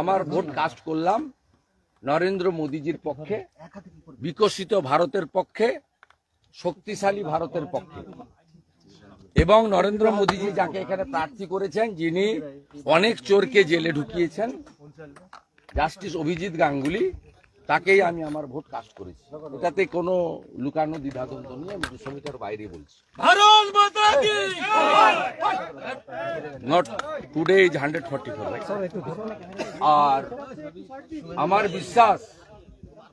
আমার vote cast করলাম নরেন্দ্র মোদীজির পক্ষে, বিকশিত ভারতের পক্ষে, শক্তিশালী ভারতের পক্ষে। এবং নরেন্দ্র মোদীজি যাকে এখানে প্রার্থী করেছেন, যিনি অনেক চোরকে জেলে ঢুকিয়েছেন, জাস্টিস অভিজিৎ গাঙ্গুলি তাকেই আমি আমার ভোট কাজ করেছি। এটাতে কোনো লুকানো দ্বিধাদ্বন্দ্ব নিয়ে আমি দুশমিটার বাইরে বলছি। Not today is hundred forty four আর আমার বিশ্বাস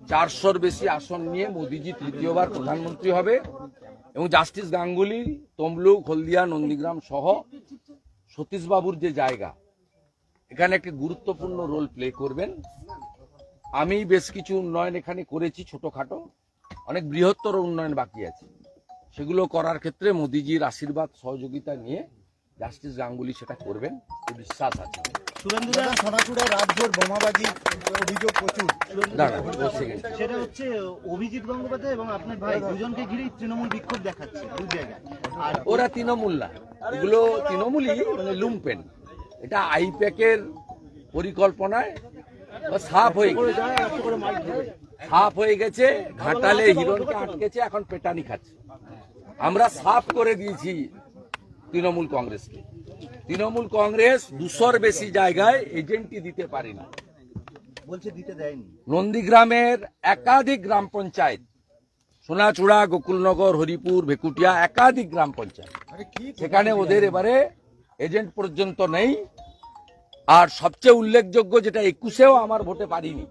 চারশোর বেশি আসন নিয়ে মোদিজি তৃতীয়বার প্রধানমন্ত্রী হবে এবং জাস্টিস গাঙ্গুলি তমলুক হলদিয়া নন্দীগ্রাম সহ সতীশবাবুর যে জায়গা এখানে একটি গুরুত্বপূর্ণ রোল প্লে করবেন। আমি বেশ কিছু উন্নয়ন এখানে করেছি ছোটখাটো। অনেক বৃহত্তর উন্নয়ন বাকি আছে। সেগুলো করার ক্ষেত্রে মোদিজির আশীর্বাদ সহযোগিতা নিয়ে জাস্টিস গাঙ্গুলি সেটা করবেন এই বিশ্বাস আছে। সেটা হচ্ছে অভিজিৎ গঙ্গোপাধ্যায় এবং আপনার ভাই দুজনকে ঘিরেই তৃণমূল বিক্ষোভ দেখাচ্ছে দু জায়গায়। আর ওরা তৃণমূল না। এগুলো তৃণমূলই মানে লুম্পেন। এটা আইপ্যাকের পরিকল্পনায় সাফ হয়ে গেছে। সাফ হয়ে গেছে ঘাটালে হিরণকে আটকেছে এখন পেটানি খাচ্ছে। আমরা সাফ করে দিয়েছি তৃণমূল কংগ্রেসকে। তৃণমূল কংগ্রেস দুশোর বেশি জায়গায় এজেন্টই দিতে পারেনি। বলছে দিতে দেয়নি। নন্দীগ্রামের একাধিক গ্রাম পঞ্চায়েত সোনাচূড়া গোকুলনগর হরিপুর ভেকুটিয়া একাধিক গ্রাম পঞ্চায়েত। সেখানে ওদের এবারে এজেন্ট পর্যন্ত নেই। আর সবচেয়ে উল্লেখযোগ্য যেটা একুশেও আমার ভোটে পারিনি,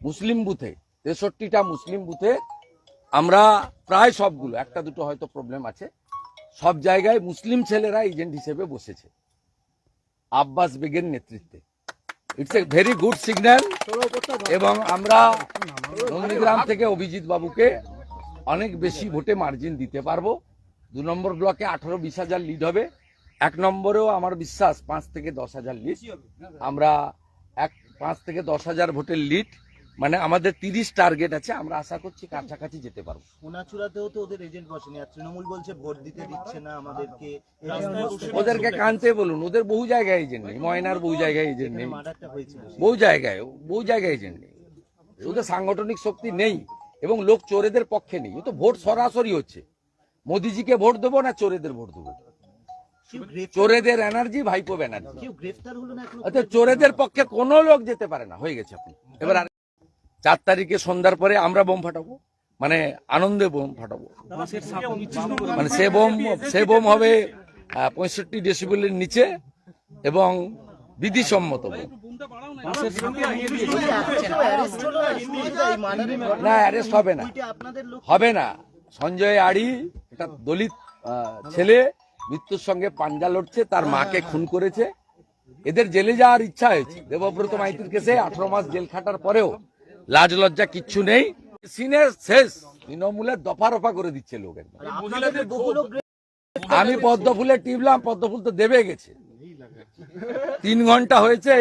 মুসলিম বুথে, তেষট্টিটা মুসলিম বুথে আমরা প্রায় সবগুলো, একটা দুটো হয়তো প্রবলেম আছে, সব জায়গায় মুসলিম ছেলেরা এজেন্ট হিসেবে বসেছে, আব্বাস বেগের নেতৃত্বে। It's a very good signal এবং আমরা নন্দীগ্রাম থেকে অভিজিৎ বাবুকে অনেক বেশি ভোটে মার্জিন দিতে পারব। দু নম্বর ব্লকে আঠারো বিশ হাজার লিড হবে। এক নম্বরেও আমার বিশ্বাস পাঁচ থেকে দশ হাজার লিড আমরা এক পাঁচ থেকে দশ হাজার ভোটের লিড মানে আমাদের তিরিশ টার্গেট আছে আমরা আশা করছি কাছাকাছি যেতে পারব। সোনাচূড়াতেও তো ওদের এজেন্ট বসেনি আর তৃণমূল বলছে ভোট দিতে দিচ্ছে না আমাদেরকে। ওদেরকে কানতে বলুন ওদের বহু জায়গায় এজেন্ট নেই ময়নার বহু জায়গায় এজেন্ট নেই। বহু জায়গায় বহু জায়গায় এজেন্ট নেই। ওদের সাংগঠনিক শক্তি নেই এবং লোক চোরেদের পক্ষে নেই। ও তো ভোট সরাসরি হচ্ছে। মোদিজিকে ভোট দেবো না চোরেদের ভোট দেবো? চোরেদের এনার্জি ভাইপো ব্যানার্জি কেউ গ্রেফতার হলো না এখনও অর্থাৎ চোরেদের পক্ষে কোনো লোক যেতে পারে না হয়ে গেছে আপনি। এবার আর- চার তারিখে সন্ধ্যার পরে আমরা বোম ফাটাবো মানে আনন্দে বোম ফাটাবো। মানে সে বোম সে বোম হবে পঁয়ষট্টি ডেসিবেলের নিচে এবং বিধিসম্মত বোম। না। অ্যারেস্ট হবে না। হবে না। সঞ্জয় আড়ি এটা দলিত ছেলে মৃত্যুর সঙ্গে পাঞ্জা লড়ছে তার মাকে খুন করেছে। এদের জেলে যাওয়ার ইচ্ছা হয়েছে। দেবব্রত মাইতির কেসে আঠারো মাস জেল খাটার পরেও লাজ লজ্জা কিচ্ছু নেই। সিনের শেষ তৃণমূলের দফা রফা করে দিচ্ছে লোক একদম। আপনাদের বহু লোক আমি পদ্ম ফুলে টিপলাম পদ্ম ফুল তো দেবে গেছে। তিন ঘণ্টা হয়েছে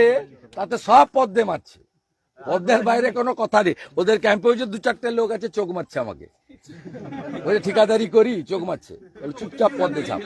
তাতে সব পদ্মে মারছে। পদ্মের বাইরে কোনো কথা নেই। ওদের ক্যাম্পে ওই যে দু চারটে লোক আছে, চোখ মারছে আমাকে। ওই ঠিকাদারি করি, চোখ মারছে। চুপচাপ পদ্মে চাপ